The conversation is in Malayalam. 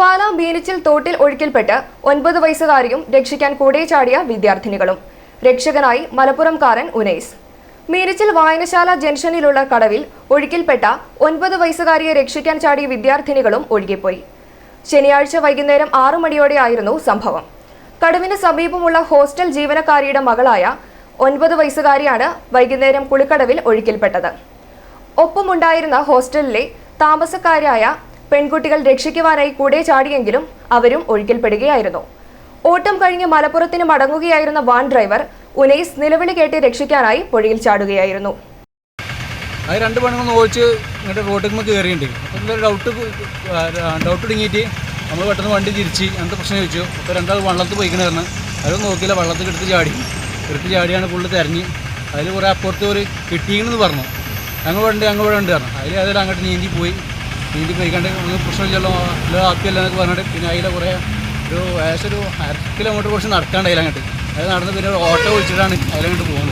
പാലാ ബീനിച്ചിൽ തോട്ടിൽ ഒഴുക്കിൽപ്പെട്ട് ഒൻപത് വയസ്സുകാരിയും രക്ഷിക്കാൻ കൂടെ ചാടിയ വിദ്യാർത്ഥിനികളും. രക്ഷകനായി മലപ്പുറംകാരൻ ഉനൈസ്. മീനച്ചിൽ വായനശാല ജംഗ്ഷനിലുള്ള കടവിൽ ഒഴുക്കിൽപ്പെട്ട ഒൻപത് വയസ്സുകാരിയെ രക്ഷിക്കാൻ ചാടിയ വിദ്യാർത്ഥിനികളും ഒഴുകിപ്പോയി. ശനിയാഴ്ച വൈകുന്നേരം ആറു മണിയോടെയായിരുന്നു സംഭവം. കടവിന് സമീപമുള്ള ഹോസ്റ്റൽ ജീവനക്കാരിയുടെ മകളായ ഒൻപത് വയസ്സുകാരിയാണ് വൈകുന്നേരം കുളിക്കടവിൽ ഒഴുക്കിൽപ്പെട്ടത്. ഒപ്പമുണ്ടായിരുന്ന ഹോസ്റ്റലിലെ താമസക്കാരായ പെൺകുട്ടികൾ രക്ഷിക്കുവാനായി കൂടെ ചാടിയെങ്കിലും അവരും ഒഴുക്കിൽപ്പെടുകയായിരുന്നു. ഓട്ടം കഴിഞ്ഞ് മലപ്പുറത്തിന് മടങ്ങുകയായിരുന്ന വാൻ ഡ്രൈവർ ഉനൈസ് നിലവിളി കേട്ട് രക്ഷിക്കാനായി പുഴയിൽ ചാടുകയായിരുന്നു. അത് രണ്ട് പെണ്ണുങ്ങൾ നോക്കിച്ച് ഇങ്ങോട്ട് നിന്ന് കയറിയിട്ടുണ്ട്. എന്താ ഡൗട്ട് ഡൗട്ട് ഇടുങ്ങിയിട്ട് നമ്മൾ പെട്ടെന്ന് വണ്ടി തിരിച്ച് അങ്ങനത്തെ പ്രശ്നം ചോദിച്ചു. അപ്പോൾ രണ്ടാൾ വള്ളത്ത് പോയിക്കണമായിരുന്നു അവരും നോക്കിയില്ല വള്ളത്തിൽ എടുത്ത് ചാടി. എടുത്ത് ചാടിയാണ് ഫുള്ള് തിരഞ്ഞ്. അതിൽ കുറേ അപ്പുറത്ത് ഒരു കിട്ടിയെന്ന് പറഞ്ഞു. ഞങ്ങൾ ഇവിടെ ഉണ്ട് പറഞ്ഞു. അതിൽ അതിൽ അങ്ങോട്ട് നീന്തി പോയി. നീന്തി കഴിക്കാണ്ട് ഒന്നും പ്രശ്നമില്ലല്ലോ. അല്ലോ ആക്കിയല്ലോ എന്നൊക്കെ പറഞ്ഞിട്ട് പിന്നെ അതിലെ കുറേ ഒരു ഏകദേശം ഒരു അര കിലോമീറ്റർ കുറച്ച് നടക്കാണ്ട് അതിലങ്ങോട്ട് അത് നടന്ന് പിന്നെ ഒരു ഓട്ടോ വിളിച്ചിട്ടാണ് അതിലങ്ങോട്ട് പോകുന്നത്.